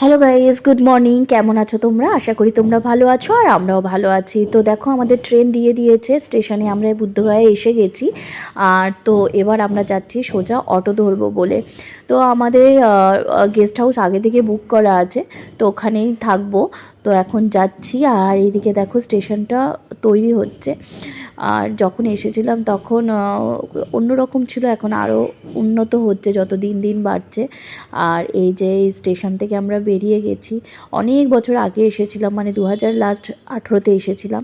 Hello guys good morning কেমন আছো তোমরা? আশা করি তোমরা ভালো আছো আর আমরাও ভালো আছি। তো দেখো, আমাদের ট্রেন দিয়ে দিয়েছে। স্টেশনে আমরা বুদ্ধগয়ায় এসে গেছি। আর তো এবার আমরা যাচ্ছি সোজা অটো ধরবো বলে। তো আমাদের গেস্ট হাউস আগে থেকে বুক করা আছে। তো ওখানেই থাকব। তো এখন যাচ্ছি। আর এইদিকে দেখো স্টেশনটা তৈরি হচ্ছে। আর যখন এসেছিলাম তখন অন্যরকম ছিল, এখন আরও উন্নত হচ্ছে, যত দিন দিন বাড়ছে। আর এই যে এই স্টেশন থেকে আমরা বেরিয়ে গেছি, অনেক বছর আগে এসেছিলাম মানে দু হাজার লাস্ট আঠেরোতে এসেছিলাম।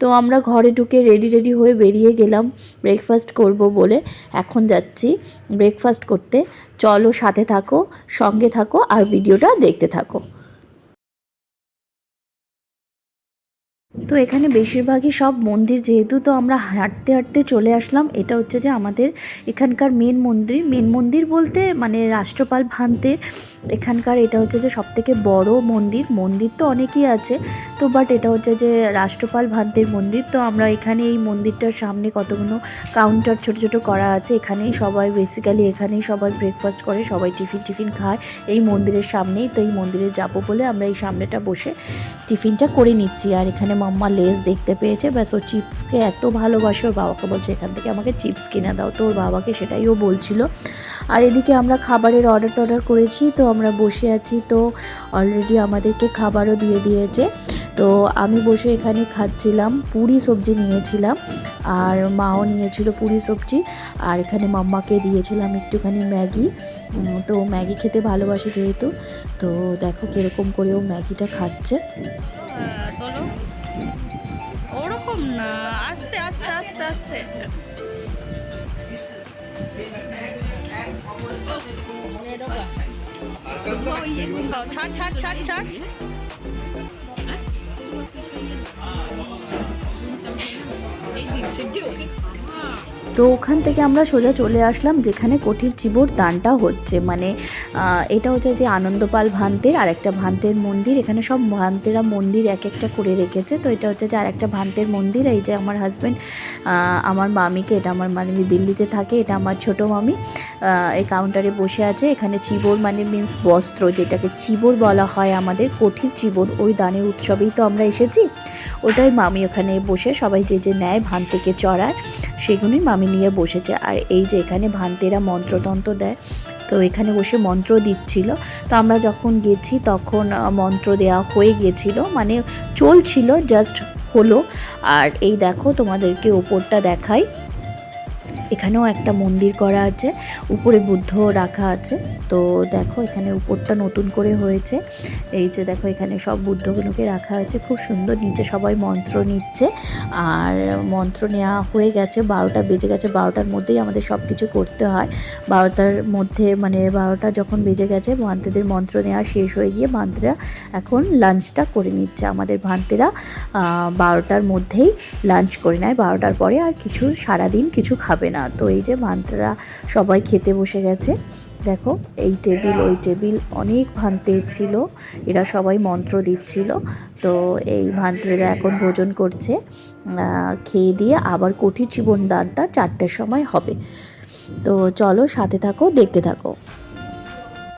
তো আমরা ঘরে ঢুকে রেডি রেডি হয়ে বেরিয়ে গেলাম ব্রেকফাস্ট করব বলে। এখন যাচ্ছি ব্রেকফাস্ট করতে। চলো সাথে থাকো, সঙ্গে থাকো, আর ভিডিওটা দেখতে থাকো। তো এখানে বেশিরভাগই সব মন্দির, যেহেতু তো আমরা হাঁটতে হাঁটতে চলে আসলাম, এটা হচ্ছে যে আমাদের এখানকার মেন মন্দির। মেন মন্দির বলতে মানে রাষ্ট্রপাল ভান্তে এখানকার এটা হচ্ছে যে সবথেকে বড় মন্দির। মন্দির তো অনেকই আছে, তো বাট এটা হচ্ছে যে রাষ্ট্রপাল ভান্তের মন্দির। তো আমরা এখানে এই মন্দিরটার সামনে কতগুলো কাউন্টার ছোট ছোট করা আছে, এখানেই সবাই বেসিক্যালি এখানেই সবাই ব্রেকফাস্ট করে, সবাই টিফিন টিফিন খায়। এই মন্দিরের সামনেই তো এই মন্দিরে যাব বলে আমরা এই সামনেটা বসে টিফিনটা করে নিচ্ছি। আর এখানে মাম্মা লেস দেখতে পেয়েছে। ব্যাস ও চিপসকে এত ভালোবাসে ওর বাবাকে বলছে এখান থেকে আমাকে চিপস কিনে দাও। তো ওর বাবাকে সেটাই ও বলছিল। আর এদিকে আমরা খাবারের অর্ডার টর্ডার করেছি তো আমরা বসে আছি তো অলরেডি আমাদেরকে খাবারও দিয়ে দিয়েছে। তো আমি বসে এখানে খাচ্ছিলাম পুরি সবজি নিয়েছিলাম আর মাও নিয়েছিল পুরি সবজি আর এখানে মাম্মাকে দিয়েছিলাম একটুখানি ম্যাগি। তো ম্যাগি খেতে ভালোবাসে যেহেতু তো দেখো কীরকম করে ও ম্যাগিটা খাচ্ছে। হ্যাঁ, ওরকম না আস্তে আস্তে আস্তে আস্তে। ছাড় ছাড় ছাড় ছাড়। তো ওখান থেকে আমরা সোজা চলে আসলাম, যেখানে কঠির চিবর দানটা হচ্ছে। মানে এটা হচ্ছে যে আনন্দপাল ভান্তের আর একটা ভান্তের মন্দির। এখানে সব ভান্তেরা মন্দির এক একটা করে রেখেছে। তো এটা হচ্ছে যে আর একটা ভান্তের মন্দির। এই যে আমার হাজব্যান্ড আমার মামিকে, এটা আমার মানে দিল্লিতে থাকে, এটা আমার ছোট মামি এই কাউন্টারে বসে আছে। এখানে চিবর মানে মিন্স বস্ত্র, যেটাকে চিবর বলা হয় আমাদের। কঠির চিবর, ওই দানের উৎসবেই তো আমরা এসেছি। ওটাই মামি ওখানে বসে সবাই যে যে নেয় ভান থেকে চড়ায়, সেগুলোই মামি নিয়ে বসেছে। আর এই যে এখানে ভান্তেরা মন্ত্রতন্ত্র দেয়, তো এখানে বসে মন্ত্র দিচ্ছিল। তো আমরা যখন গেছি তখন মন্ত্র দেওয়া হয়ে গিয়েছিল মানে চলছিল জাস্ট হলো। আর এই দেখো তোমাদেরকে ওপরটা দেখাই। এখানেও একটা মন্দির করা আছে, উপরে বুদ্ধ রাখা আছে। তো দেখো এখানে উপরটা নতুন করে হয়েছে। এই যে দেখো এখানে সব বুদ্ধগুলোকে রাখা হয়েছে খুব সুন্দর নিচে সবাই মন্ত্র নিচ্ছে। আর মন্ত্র নেওয়া হয়ে গেছে, বারোটা বেজে গেছে, বারোটার মধ্যেই আমাদের সব কিছু করতে হয়। বারোটার মধ্যে মানে বারোটা যখন বেজে গেছে ভান্তেদের মন্ত্র নেওয়া শেষ হয়ে গিয়ে ভান্তেরা এখন লাঞ্চটা করে নিচ্ছে। আমাদের ভান্তেরা বারোটার মধ্যেই লাঞ্চ করে নেয়। বারোটার পরে আর কিছু, সারাদিন কিছু খাবে না। তো এই যে ভান্তারা সবাই খেতে বসে গেছে। দেখো, এই টেবিল, ওই টেবিল অনেক ভান্তে ছিল। এরা সবাই মন্ত্র দিচ্ছিল। তো এই ভান্ত্রেরা এখন ভোজন করছে। খেয়ে দিয়ে আবার কঠিন জীবন দানটা চারটের সময় হবে। তো চলো সাথে থাকো, দেখতে থাকো।